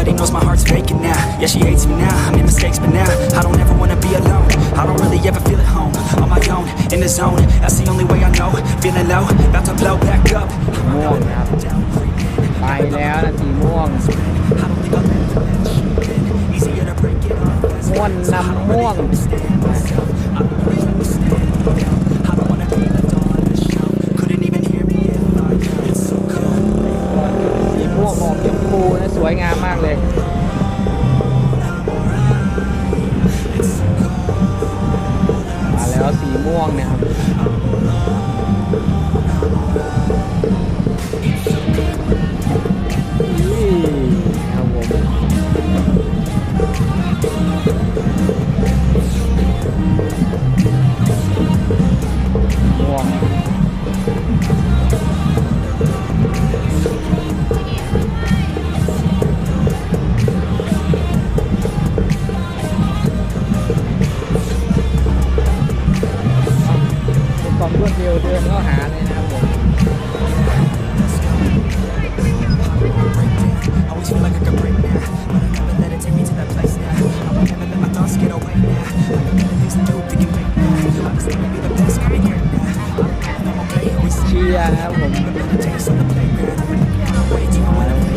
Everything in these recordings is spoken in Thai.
Everybody knows my heart's faking now Yeah, she hates me now, I made mistakes, but now I don't ever wanna be alone I don't really ever feel at home On my own, in the zone That's the only way I know Feeling low, about to blow back up ม่วงนะครับไปแล้วนาทีม่วง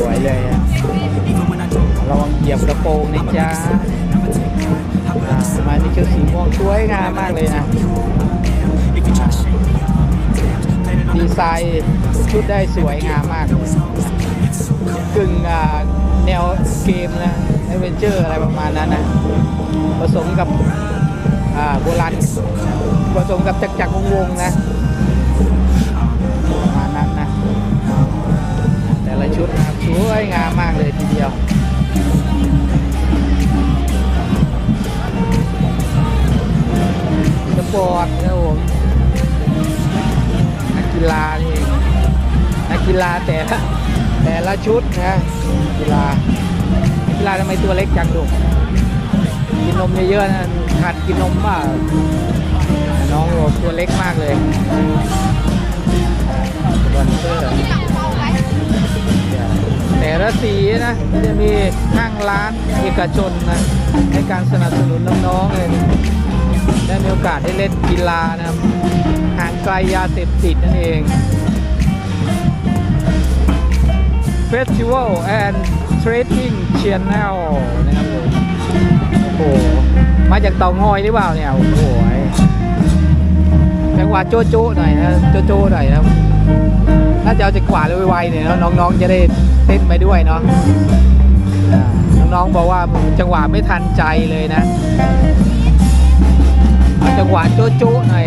สวยเลยอะระวังเหยียบกระโปรงนะจ๊ะ I'ma take time. I อ่ามานี่คือสีม่วงสวยงามมากเลยนะดีไซน์ชุดได้สวยงามมากกึ่งแนวเกมนะแอดเวนเจอร์อะไรประมาณนั้นนะผสมกับโบราณผสมกับจักรจักรวงๆนะ ละชุดนะครับสวยงามมากเลยทีเดียวสปอร์ตนะผมนักกีฬานี่เองนักกีฬาแต่ละแต่ละชุดนะกีฬากีฬาทำไมตัวเล็กจังลูกกินนมเยอะๆนะขาดกินนมป่ะน้องบอกตัวเล็กมากเลยสปอนเซอร์ แต่ละสีนะจะมีห้างร้านเอกชนนะให้การสนับสนุนน้องๆเลยได้มีโอกาสได้เล่นกีฬานะครับห่างไกลยาเสพติดนั่นเอง Festival and Trading Channel นะครับผมโอ้โหมาจากเตางอยหรือเปล่าเนี่ย โอ้โหจังหวะโจ๊ะโจหน่อยนะโจ๊ะโจหน่อยนะน่าจะเอาจากขวาเลยไวๆเนี่ยน้องๆจะได้ เต้นไปด้วยเนาะน้องๆบอกว่าจังหวะไม่ทันใจเลยนะ จังหวะโจ๊ะๆหน่อย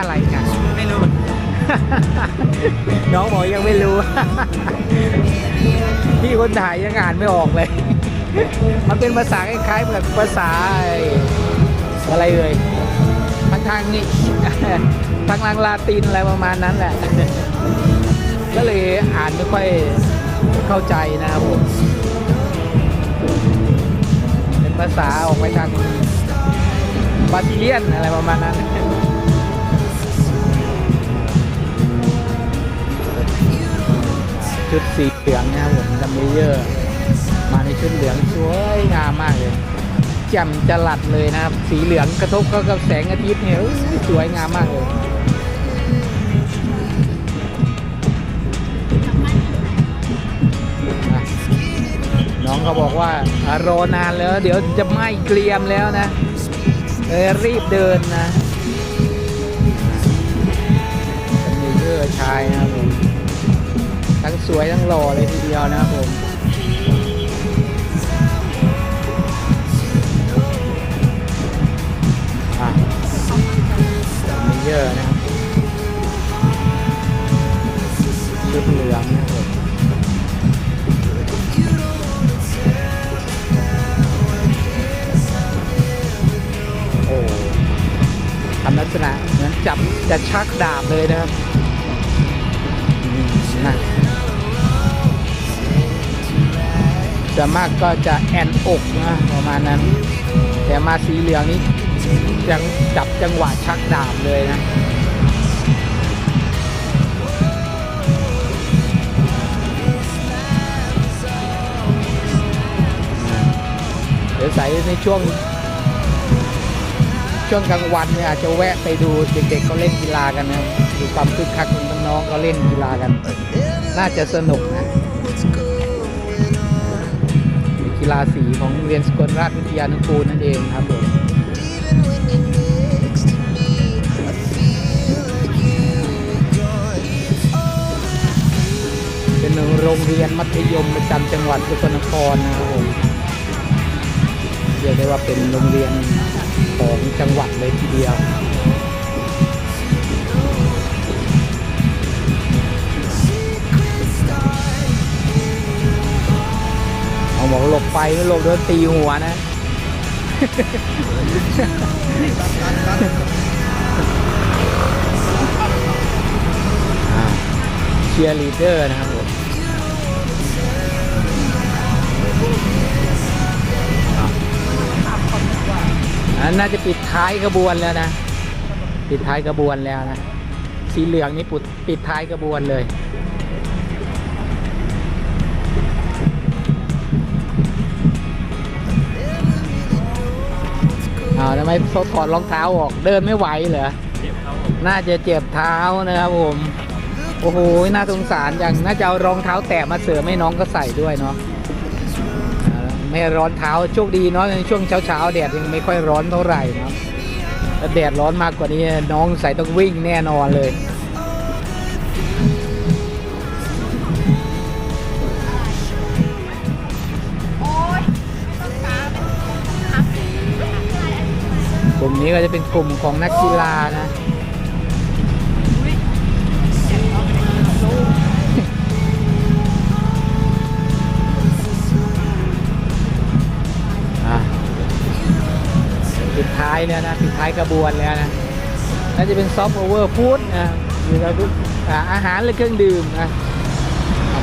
อ่านว่าอะไรกัน ไม่รู้ น้องบอกยังไม่รู้ พี่คนถ่ายยังอ่านไม่ออกเลย มันเป็นภาษาคล้ายๆแบบภาษาไอ้อะไรเอ่ยทางทางนี่ทางลางลาตินอะไรประมาณนั้นแหละ ก็เลยอ่านไม่ค่อยเข้าใจนะครับผมเป็นภาษาออกไปทางบาซิเลียนอะไรประมาณนั้น ชุดสีเหลืองนะครับผมดัมเบลเยอร์มาในชุดเหลืองสวยงามมากเลยแจ่มจรัสเลยนะครับ สีเหลืองกระทบเข้ากับแสงอาทิตย์เนี่ยสวยงามมากเลยน้องเขาบอกว่ารอนานแล้ว เดี๋ยวจะไหม้เกรียมแล้วนะเลยรีบเดินนะดัมเบลเยอร์ชายนะครับผม ทั้งสวยทั้งหล่อเลยทีเดียวนะครับผมอะมีเยอะนะครับชุดเหลืองนะครับผมโอ้ทำลักษณะเหมือนจับจะชักดาบเลยนะครับอื ส่วนมากก็จะแอนอกนะประมาณนั้น แต่มาสีเหลืองนี้ยังจับจังหวะชักดาบเลยนะเดี๋ยวใส่ในช่วง ช่วงกลางวันเนี่ยอาจจะแวะไปดูเด็กๆเขาเล่นกีฬากันนะดูความคึกคักของน้องๆเขาเล่นกีฬากัน น่าจะสนุกนะ กีฬาสีของโรงเรียนสกลราชวิทยานุกูลนั่นเองครับผมเป็นโรงเรียนมัธยมประจำจังหวัดสกลนครนะครับผมเรียกได้ว่าเป็นโรงเรียนของจังหวัดเลยทีเดียว บอกหลบไฟไม่หลบโดนตีหัวนะเชียร์ลีเดอร์นะครับผมอันน่าจะปิดท้ายกระบวนแล้วนะ ปิดท้ายกระบวนแล้วนะ สีเหลืองนี่ปุดปิดท้ายกระบวนเลย อ้าวทำไมถอดรองเท้าออกเดินไม่ไหวเหรอน่าจะเจ็บเท้านะครับผม โอ้โห น่าสงสารอย่างน่าจะเอารองเท้าแตะมาเสริมให้น้องก็ใส่ด้วยเนาะไม่ร้อนเท้าโชคดีเนาะในช่วงเช้าเช้าแดดยังไม่ค่อยร้อนเท่าไหร่นะแดดร้อนมากกว่านี้น้องใส่ต้องวิ่งแน่นอนเลย กลุ่มนี้ก็จะเป็นกลุ่มของนักกีฬานะ ปิดท้ายเนี่ยนะปิดท้ายกระบวนแล้วนะน่าจะเป็นซอฟต์โอเวอร์ฟู้ดนะหรืออาหารหรืเครื่องดื่มนะ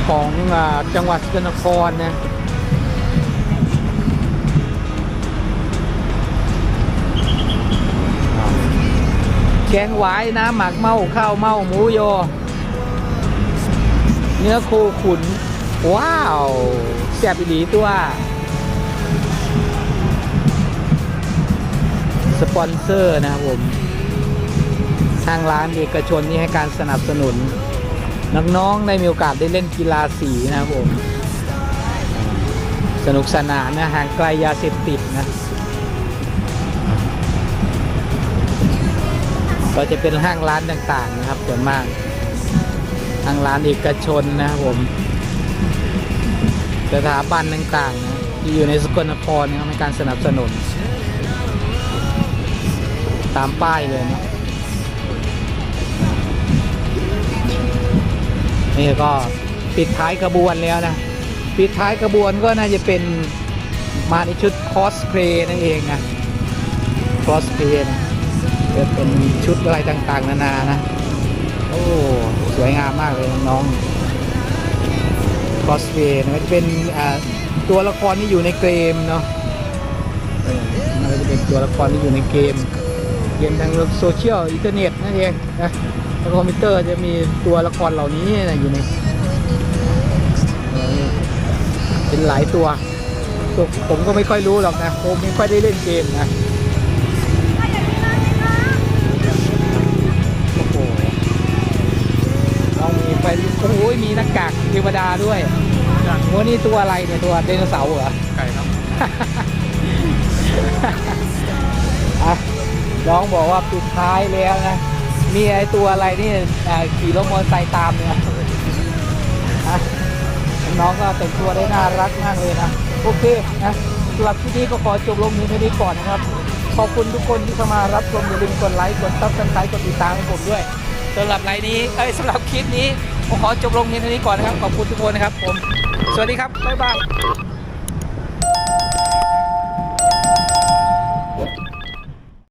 ของจังหวัดสกลนครนะ แกงหวายน้ำหมักเมาข้าวเมาหมูโยเนื้อโคขุน ว้าวแซ่บอีหลีตัว สปอนเซอร์นะครับผม ทางร้านเอกชนนี่ให้การสนับสนุน น้องๆได้มีโอกาสได้เล่นกีฬาสีนะครับผม สนุกสนานนะห่างไกลยาเสพติดนะ ก็จะเป็นห้างร้านต่างๆนะครับส่วนมากทางร้านเอกชนนะครับผม สถาบันต่างๆนะที่อยู่ในสกลนครนะครับในการสนับสนุน ตามป้ายเลยนะนี่ก็ปิดท้ายกระบวนแล้วนะ ปิดท้ายกระบวนก็น่าจะเป็นมาในชุดคอสเพลย์นั่นเองนะคอสเพลย์นะ จะเป็นชุดอะไรต่างๆ นานานะ โอ้ สวยงามมากเลยน้องคอสเพย์มันจะเป็นตัวละครที่อยู่ในเกมเนาะมันจะเป็นตัวละครที่อยู่ในเกม เกมทางโซเชียลอินเทอร์เน็ตนั่นเองนะแล้วคอมพิวเตอร์จะมีตัวละครเหล่านี้นะอยู่ในเป็นหลายตัวผมก็ไม่ค่อยรู้หรอกนะผมไม่ค่อยได้เล่นเกมนะ มีหน้ากากเทวดาด้วยโอ้นี่ตัวอะไรเนี่ยตัวไดโนเสาร์เหรอ ไก่ครับ อะน้องบอกว่าปิดท้ายแล้วนะ มีไอตัวอะไรนี่อ่าขี่รถมอเตอร์ไซค์ตามเนี่ยอะน้องก็แต่งตัวได้น่ารักมากเลยนะ โอเคนะสำหรับที่นี้ก็ขอจบลงนี้เท่านี้ก่อนนะครับ ขอบคุณทุกคนที่เข้ามารับชมอย่าลืมกดไลค์ กดซับสไครต์กดติดตามให้ผมด้วยสำหรับไลน์นี้ เอ้ยสำหรับคลิปนี้ผม ขอจบลงเพียงเท่านี้ก่อนนะครับ ขอบคุณทุกคนนะครับผม สวัสดีครับ บ๊ายบาย